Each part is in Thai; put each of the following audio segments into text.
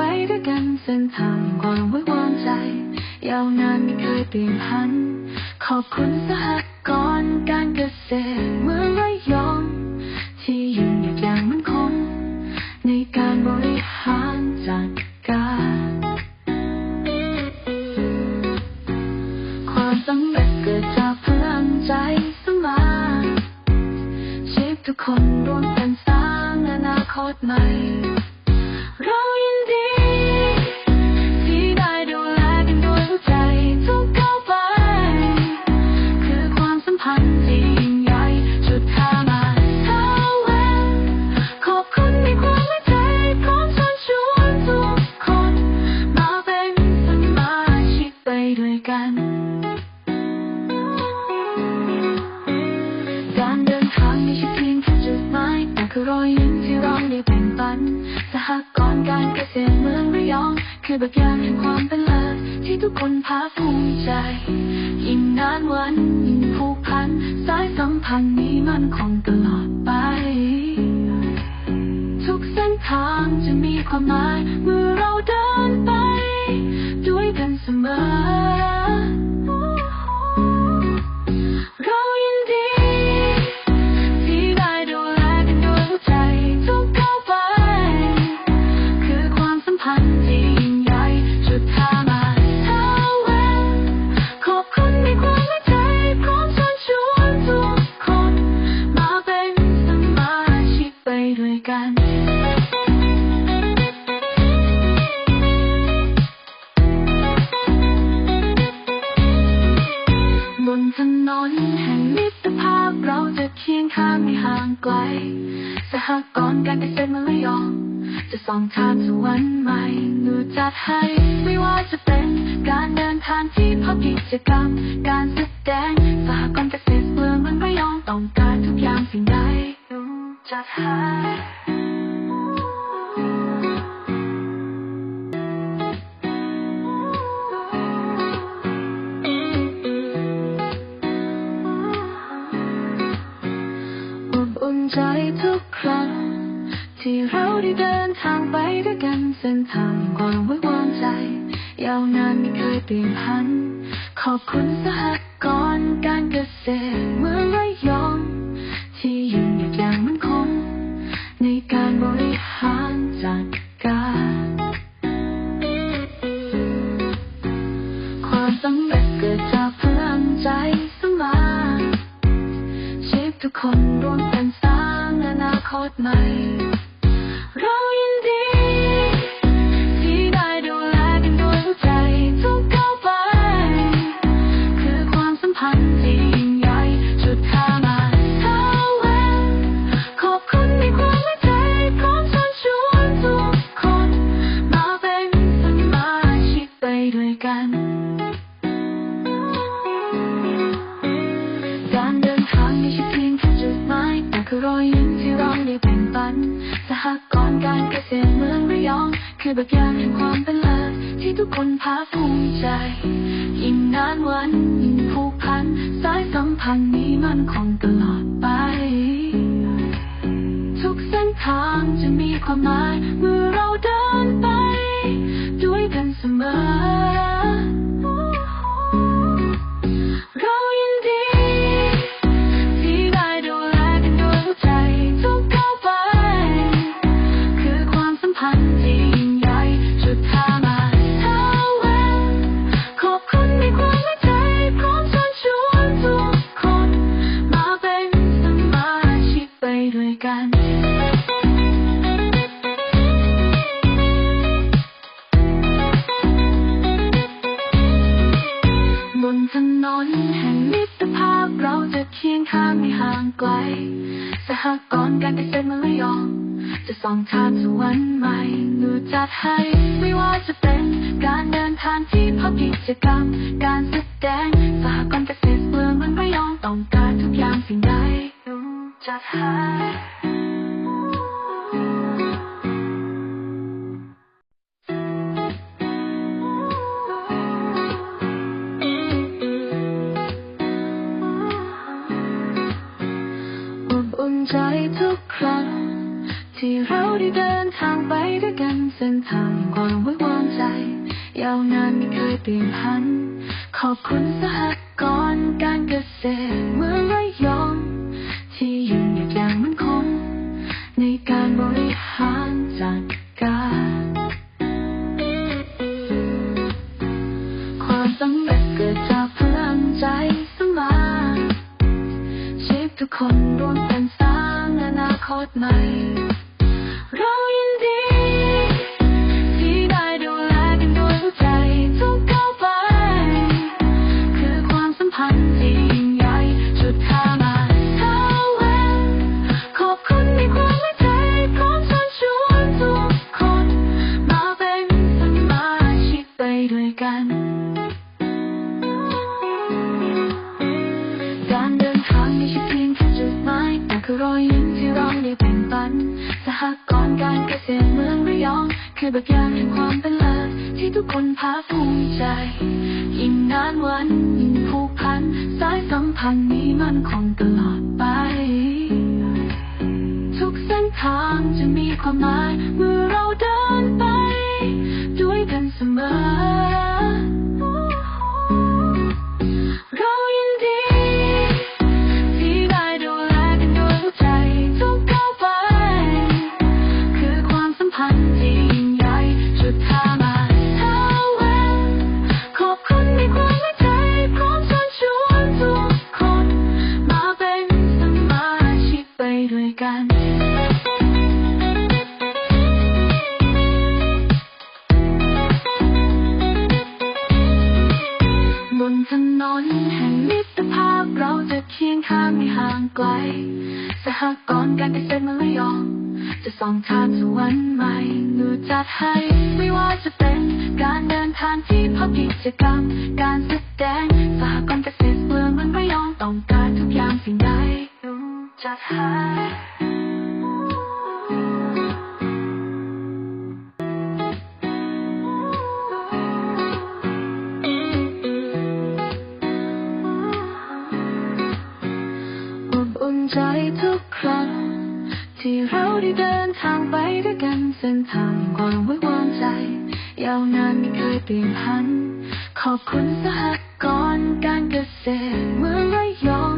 ไปด้วยกันเส้นทางแห่งความไว้วางใจ ยาวนานไม่เคยเปลี่ยนผัน ขอบคุณสหกรณ์การเกษตรเมืองระยอง ที่ยืนหยัดอย่างมั่นคง ในการบริหารจัดการ ความสำเร็จเกิดจากพลังใจสมานชีพทุกคนร่วมกันสร้างอนาคตใหม่ คือรอยยิ้มที่เราได้แบ่งปันสหกรณ์การเกษตรเมืองระยอง คือแบบอย่างแห่งความเป็นเลิศที่ทุกคนภาคภูมิใจ ยิ่งนานวันยิ่งผูกพัน สายสัมพันธ์นี้มันคงตลอดไป ทุกเส้นทางจะมีความหมายเมื่อเราเดินไป ด้วยกันเสมอ กันบนถนนแห่งมิตรภาพเราจะเคียงข้างไม่ห่างไกลสหกรณ์การเกษตรมืองระยองจะส่องทางสวรรค์ใหม่หนูจัดให้ไม่ว่าจะเป็นการเดินทางที่พักกิจกรรม การแสดงสหกรณ์เกษตรเมืองมันระยองต้องการทุกอย่างสิ่งใด จัดให้อบอุ่นใจทุกครั้ง ที่เราได้เดินทางไปด้วยกันเส้นทางแห่งความไว้วางใจ ยาวนานไม่เคยเปลี่ยนผัน ขอบคุณสหกรณ์การเกษตรเมือง การเดินทางไม่ใช่เพียงแค่จุดหมายแต่คือรอยยิ้มที่เราได้แบ่งปันสหกรณ์การเกษตรเมืองระยอง คือแบบอย่างแห่งความเป็นเลิศที่ทุกคนภาคภูมิใจ ยิ่งนานวันยิ่งผูกพัน สายสัมพันธ์นี้มันคงตลอดไป ทุกเส้นทางจะมีความหมายเมื่อ ไม่ห่างไกลสหกรณ์การเกษตรเมืองระยองจะส่องทางสวรรค์ใหม่หนูจัดให้ไม่ว่าจะเป็นการเดินทางที่พักกิจกรรม การแสดงสหกรณ์เกษตรเมืองมันระยองต้องการทุกอย่างสิ่งใดหนูจัดให้ ทุกครั้ง ที่เราได้เดินทางไปด้วยกันเส้นทางความไว้วางใจ ยาวนานไม่เคยเปลี่ยนพัน ขอบคุณสหกรณ์การเกษตรเมืองระยอง องคือแบบอย่างแห่งความเป็นเลิศที่ทุกคนภาคภูมิใจ ยิ่งนานวันยิ่งผูกพัน สายสัมพันธ์นี้มันคงตลอดไป ทุกเส้นทางจะมีความหมายเมื่อเราเดินไป ด้วยกันเสมอ ถนนแห่งมิตรภาพเราจะเคียงข้างไม่ห่างไกล สหกรณ์การเกษตรมืองระยองจะส่องทางสวรรค์ใหม่หนูจัดให้ไม่ว่าจะเป็นการเดินทางที่พบกิจกรรม การแสดงสหกรณ์เกษตรเมืองมันระยองต้องการทุกอย่างสิ่งใดหนูจัดให้ ใจทุกครั้ง ที่เราได้เดินทางไปด้วยกันเส้นทางความไว้วางใจ ยาวนานไม่เคยเปลี่ยนพัน ขอบคุณสหกรณ์การเกษตรเมืองระยอง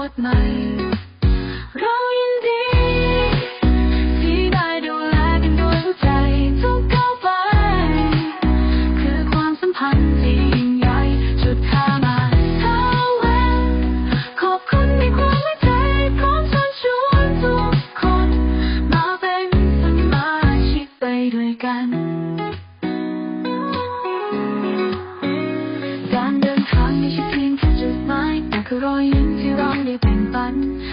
อน